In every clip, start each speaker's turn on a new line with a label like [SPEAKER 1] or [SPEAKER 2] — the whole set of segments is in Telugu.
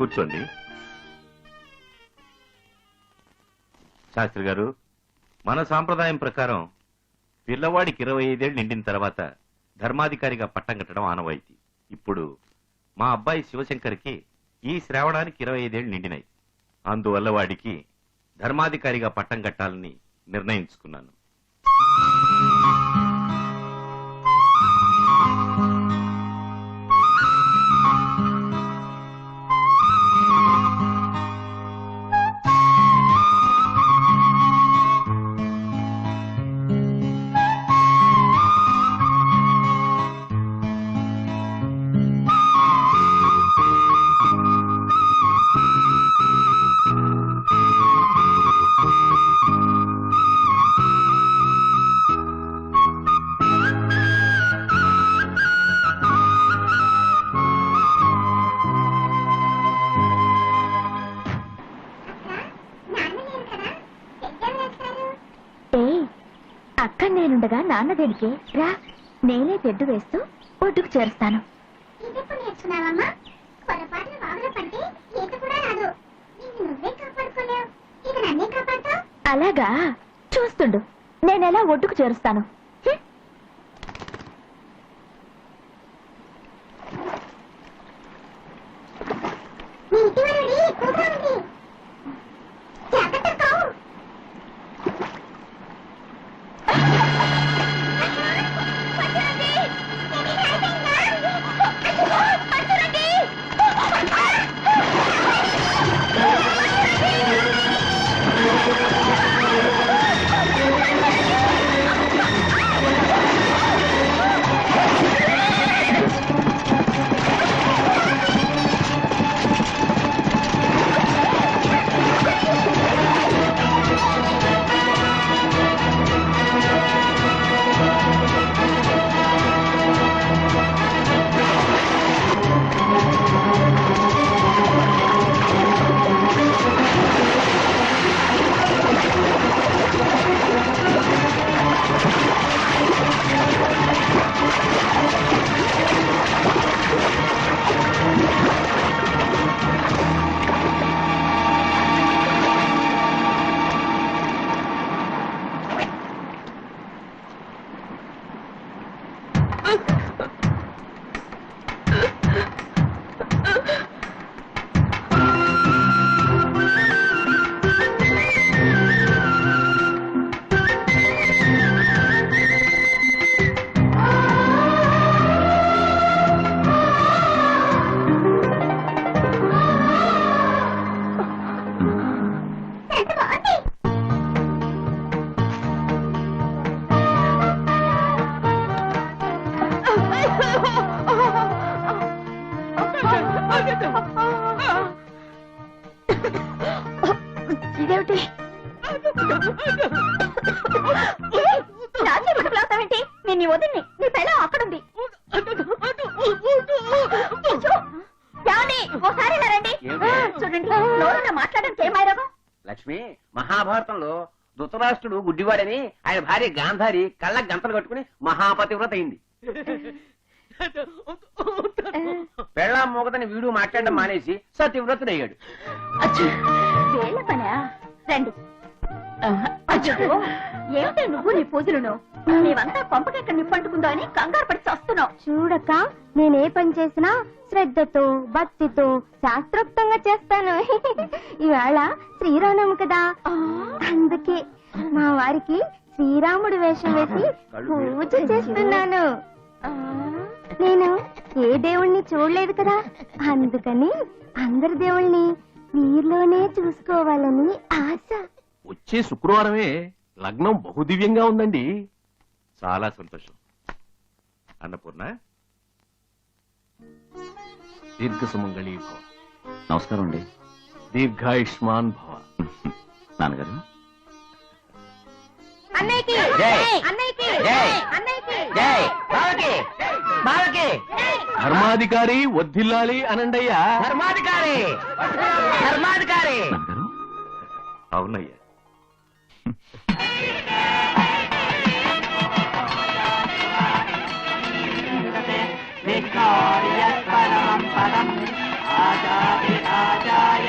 [SPEAKER 1] కూర్చోండి. శాస్త్రి గారు మన సాంప్రదాయం ప్రకారం పిల్లవాడికి ఇరవై ఐదేళ్ళు నిండిన తర్వాత ధర్మాధికారిగా పట్టం కట్టడం ఆనవాయితీ. ఇప్పుడు మా అబ్బాయి శివశంకర్కి ఈ శ్రావణానికి ఇరవై ఐదేళ్ళు నిండినాయి. అందువల్ల వాడికి ధర్మాధికారిగా పట్టం కట్టాలని నిర్ణయించుకున్నాను.
[SPEAKER 2] అక్క నేనుండగా నాన్న దేనికి రా నేనే తెడ్డు వేస్తూ ఒడ్డుకు చేరుస్తాను. అలాగా. చూస్తుండు నేనెలా ఒడ్డుకు చేరుస్తాను? ఇదేమిటి? ఏయ్, నా చేపట్టు లాగుతావేంటి? నేను నీ వదిన్ని. నీ పెళ్ళం అక్కడుంది. ఏమండి? ఓసారి ఇలా రండి? చూడండి. నోరున మాట్లాడడానికి ఏమైరావు
[SPEAKER 3] లక్ష్మి మహాభారతంలో ధృతరాష్ట్రుడు గుడ్డివాడని ఆయన భార్య గాంధారి కళ్ళ గంతలు కట్టుకుని మహాపతివ్రత అయింది. పెళ్ళాం మోగదని వీడు మాట్లాడడం మానేసి సతివ్రతుడయ్యాడు.
[SPEAKER 2] వేళ పనా రండి. అయ్యో. ఏమిటి నువ్వు నీ పూజలను? నీవంతా కొంపకెక్కడ నిప్పంటుకుందో అని కంగారు పడి చస్తున్నావు
[SPEAKER 4] చూడక నేనే పని చేసినా శ్రద్ధతో భక్తితో శాస్త్రోక్తంగా చేస్తాను. ఇవాళ శ్రీరామనవమి కదా. అందుకే మా వారికి శ్రీరాముడు వేషం వేసి పూజ చేస్తున్నాను. నేను ఏ దేవుణ్ణి చూడలేదు కదా? అందుకని అందరి దేవుణ్ణి వీరిలోనే చూసుకోవాలని ఆశ.
[SPEAKER 5] వచ్చే శుక్రవారమే లగ్నం బహుదివ్యంగా ఉందండి.
[SPEAKER 1] చాలా సంతోషం. అన్నపూర్ణ?
[SPEAKER 5] దీర్ఘ సుమంగళీ భవ
[SPEAKER 6] నమస్కారం అండి.
[SPEAKER 5] దీర్ఘాయుష్మాన్ భవ.
[SPEAKER 6] నాన్నగారు?
[SPEAKER 2] అన్నయ్యకి. అన్నయ్యకి. అన్నయ్యకి.
[SPEAKER 3] బావకి.
[SPEAKER 5] ధర్మాధికారి వద్దిల్లాలి అనండయ్యా.
[SPEAKER 3] ధర్మాధికారి. ధర్మాధికారి.
[SPEAKER 1] అవునయ్యా.
[SPEAKER 3] పరం
[SPEAKER 1] పరం ఆజాయ ఆజాయ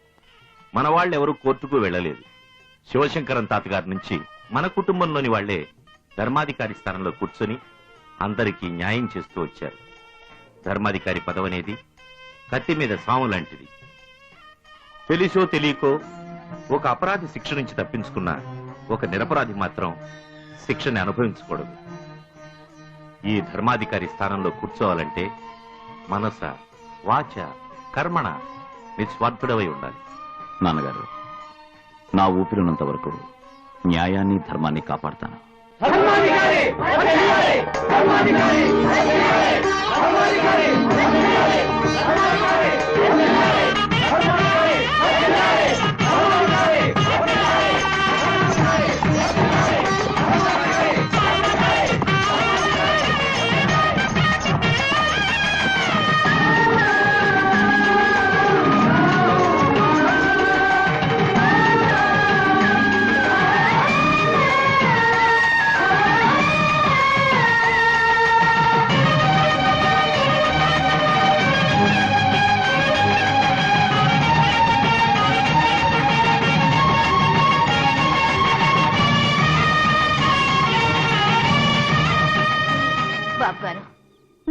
[SPEAKER 1] మన వాళ్ళు కోర్టుకు వెళ్ళలేదు. శివశంకరం తాతగారి నుంచి మన కుటుంబంలోని వాళ్ళే ధర్మాధికారి స్థానంలో కూర్చొని అందరికీ న్యాయం చేస్తూ వచ్చారు. ధర్మాధికారి పదవనేది కత్తి మీద సాము లాంటిది. తెలిసో తెలియకో ఒక అపరాధి శిక్ష నుంచి తప్పించుకున్న ఒక నిరపరాధి మాత్రం శిక్షని అనుభవించకూడదు ఈ ధర్మాధికారి స్థానంలో కూర్చోవాలంటే మనస వాచ కర్మణ నిస్వార్థుడవై ఉండాలి.
[SPEAKER 6] నాన్నగారు నా ఊపిరినంత వరకు న్యాయాన్ని ధర్మాన్ని కాపాడతాను.
[SPEAKER 7] ధర్మాధికారి.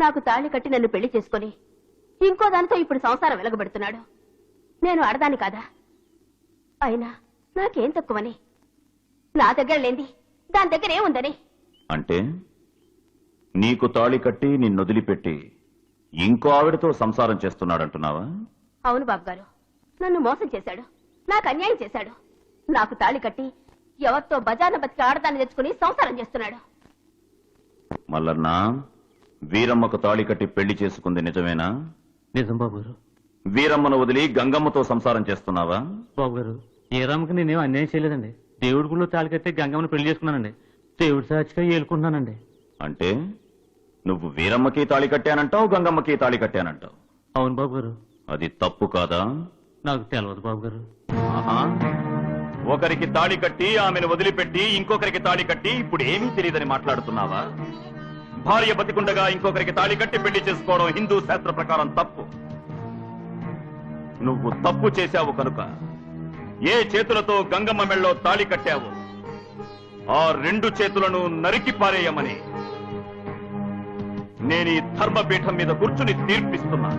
[SPEAKER 7] నాకు తాళి కట్టి నన్ను పెళ్ళి చేసుకొని ఇంకో దానితో ఇప్పుడు సంసారం వెలగబెడుతున్నాడు. నేను ఆడదాని కాదా? అయినా నాకేం తక్కువని? నా దగ్గర లేంది దాని దగ్గర ఏముందని?
[SPEAKER 6] అంటే నీకు తాళి కట్టి నిన్నొదిలిపెట్టి ఇంకో ఆవిడతో సంసారం చేస్తున్నాడంటున్నావా?
[SPEAKER 7] అవును బాబు గారు నన్ను మోసం చేశాడు. నాకు అన్యాయం చేశాడు. నాకు తాళి కట్టి ఎవరితో బజార్న బతికి ఆడదాన్ని తెచ్చుకుని సంసారం చేస్తున్నాడు.
[SPEAKER 6] మల్లన్న వీరమ్మకు తాళి కట్టి పెళ్ళి చేసుకుంది నిజమేనా?
[SPEAKER 8] నిజం బాబు గారు
[SPEAKER 6] వీరమ్మను వదిలి గంగమ్మతో సంసారం చేస్తున్నావా?
[SPEAKER 8] బాబు గారు ఏ రామకి నేనేం అన్యాయం చేయలేదండి. దేవుడి గుళ్ళో తాలికైతే గంగమ్మని పెళ్ళి చేసుకున్నానండి. దేవుడి సాక్షిగా ఏలుకుంటున్నానండి.
[SPEAKER 6] అంటే నువ్వు వీరమ్మకి తాళి కట్టానంటావు గంగమ్మకి తాళి కట్టానంటావు?
[SPEAKER 8] అవును బాబు గారు
[SPEAKER 6] అది తప్పు కాదా?
[SPEAKER 8] నాకు తెలియదు బాబు గారు
[SPEAKER 6] ఆహా. ఒకరికి తాళి కట్టి ఆమెను వదిలిపెట్టి ఇంకొకరికి తాళి కట్టి ఇప్పుడు ఏమీ తెలియదని మాట్లాడుతున్నావా? భార్య బతికుండగా ఇంకొకరికి తాళి కట్టి పెళ్ళి చేసుకోవడం హిందూ శాస్త్ర ప్రకారం తప్పు. నువ్వు తప్పు చేశావు కనుక ఏ చేతులతో గంగమ్మ మెళ్ళో తాళి కట్టావు ఆ రెండు చేతులను నరికి పారేయమని నేను ఈ ధర్మపీఠం మీద కూర్చుని తీర్పిస్తున్నా.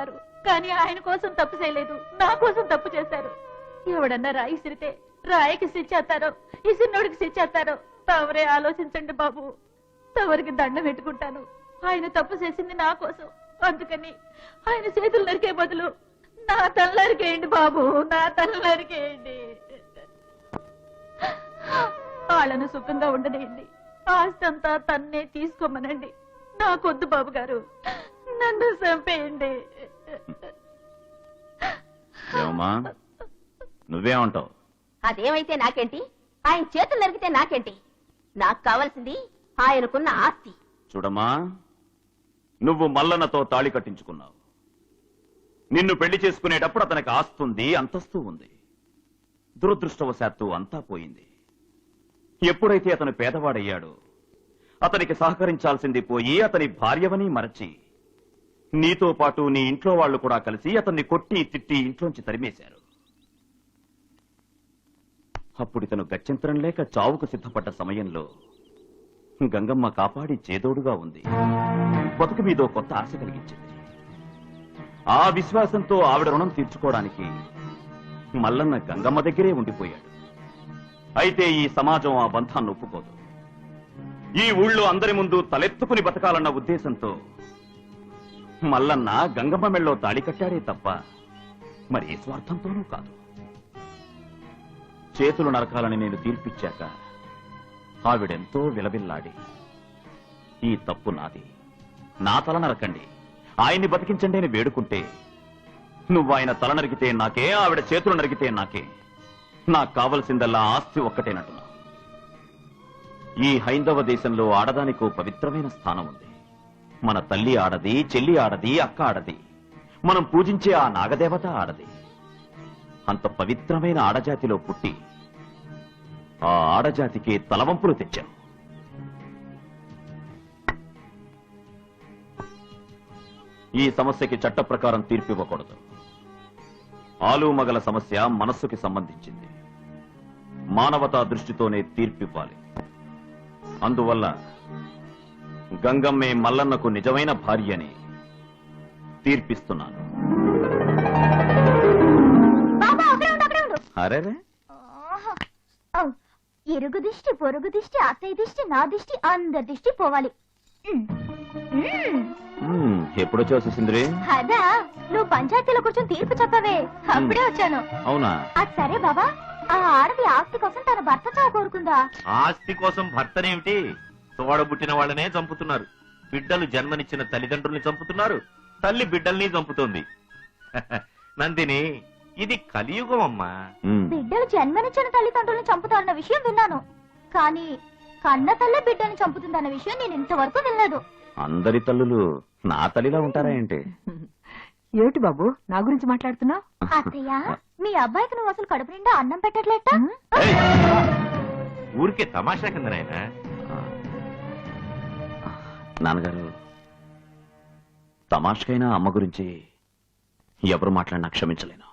[SPEAKER 7] తమరు కానీ ఆయన కోసం తప్పు చేయలేదు. నా కోసం తప్పు చేశారు. ఎవడన్నా రాయి ఇసిరితే రాయికి శిచ్చేస్తారో ఇసిరినోడికి శిచ్చేస్తారో తవరే ఆలోచించండి బాబు. తవరికి దండం పెట్టుకుంటాను. ఆయన తప్పు చేసింది నా కోసం. అందుకని ఆయన చేతులు నరికే బదులు నా తల నరికేయండి బాబు నా తల నరికేయండి. వాళ్ళను సుఖంగా ఉండనేయండి. ఆస్తంతా తన్నే తీసుకోమనండి. నాకొద్దు బాబు గారు. నన్ను చంపేయండి.
[SPEAKER 6] ఏమమ్మా? నువ్వేమంటావు?
[SPEAKER 7] అదేమైతే నాకేంటి? ఆయన చేతులు నరికితే నాకేంటి? నాకు కావాల్సింది ఆయనకున్న ఆస్తి.
[SPEAKER 6] చూడమ్మా నువ్వు మల్లన్నతో తాళి కట్టించుకున్నావు. నిన్ను పెళ్ళి చేసుకునేటప్పుడు అతనికి ఆస్తుంది అంతస్తు ఉంది. దురదృష్టవశాత్తు అంతా పోయింది. ఎప్పుడైతే అతను పేదవాడయ్యాడో అతనికి సహకరించాల్సింది పోయి అతని భార్యవని మరచి నీతో పాటు నీ ఇంట్లో వాళ్ళు కూడా కలిసి అతన్ని కొట్టి తిట్టి ఇంట్లోంచి తరిమేశారు. అప్పుడు ఇతను గత్యంతరం లేక చావుకు సిద్ధపడ్డ సమయంలో గంగమ్మ కాపాడి చేదోడుగా ఉంది. బతుకు మీదో కొత్త ఆశ కలిగించింది. ఆ విశ్వాసంతో ఆవిడ రుణం తీర్చుకోవడానికి మల్లన్న గంగమ్మ దగ్గరే ఉండిపోయాడు. అయితే ఈ సమాజం ఆ బంధాన్ని ఒప్పుకోదు. ఈ ఊళ్ళో అందరి ముందు తలెత్తుకుని బతకాలన్న ఉద్దేశంతో మల్లన్న గంగమ్మ మెళ్ళో తాళి కట్టాడే తప్ప మరి ఏ స్వార్థంతోనూ కాదు. చేతులు నరకాలని నేను తీర్పిచ్చాక ఆవిడెంతో విలవిల్లాడి ఈ తప్పు నాది. నా తల నరకండి. ఆయన్ని బతికించండి అని వేడుకుంటే నువ్వు ఆయన తల నరికితే నాకే ఆవిడ చేతులు నరికితే నాకే. నాకు కావలసిందల్లా ఆస్తి ఒక్కటేనట్టున్నా ఈ హైందవ దేశంలో ఆడదానికో పవిత్రమైన స్థానం ఉంది. మన తల్లి ఆడది చెల్లి ఆడది అక్క ఆడది. మనం పూజించే ఆ నాగదేవత ఆడది. అంత పవిత్రమైన ఆడజాతిలో పుట్టి ఆ ఆడజాతికి తలవంపులు తెచ్చాం. ఈ సమస్యకి చట్ట ప్రకారం తీర్పు ఇవ్వకూడదు. ఆలు మగల సమస్య మనస్సుకి సంబంధించింది. మానవతా దృష్టితోనే తీర్పివ్వాలి. అందువల్ల గంగమ్మే మల్లన్నకు నిజమైన భార్యని తీర్పిస్తున్నాను.
[SPEAKER 9] ఇరుగు దిష్టి పొరుగు దిష్టి అత్తయ్య దిష్టి నా దిష్టి అందరి దిష్టి పోవాలి.
[SPEAKER 6] ఎప్పుడొచ్చావు సుసింద్రి?
[SPEAKER 9] అదా నువ్వు పంచాయతీలో కూర్చొని తీర్పు చెప్పవే. అప్పుడే వచ్చాను.
[SPEAKER 6] అవునా?
[SPEAKER 9] అది సరే బాబా ఆ ఆడది ఆస్తి కోసం తన భర్త చావు కోరుకుందా?
[SPEAKER 1] ఆస్తి కోసం భర్తనేమిటి? తోడబుట్టిన వాళ్ళనే చంపుతున్నారు. బిడ్డలు జన్మనిచ్చిన తల్లిదండ్రుల్ని చంపుతున్నారు. తల్లి బిడ్డల్ని చంపుతోంది. నందిని ఇది కలియుగం అమ్మా.
[SPEAKER 6] మ్మ్.
[SPEAKER 9] బిడ్డలు జన్మనిచ్చిన తల్లిదండ్రులను చంపుతారన్న విషయం విన్నాను. కానీ కన్న తల్ల బిడ్డని చంపుతుందన్న విషయం నేను ఇంతవరకు వినలేదు.
[SPEAKER 6] అందరి తల్లులు నా తల్లిలా ఉంటారా ఏంటి?
[SPEAKER 7] ఏమిటి బాబు నా గురించి మాట్లాడుతున్నావు?
[SPEAKER 9] అత్తయ్య మీ అబ్బాయికి నువ్వు అసలు కడుపు నిండా అన్నం పెట్టట్లేట!
[SPEAKER 1] ఊరికే తమాషా కింద నాయనా?
[SPEAKER 6] నాన్నగారు తమాష్కైనా అమ్మ గురించి ఎవరు మాట్లాడినా క్షమించలేను.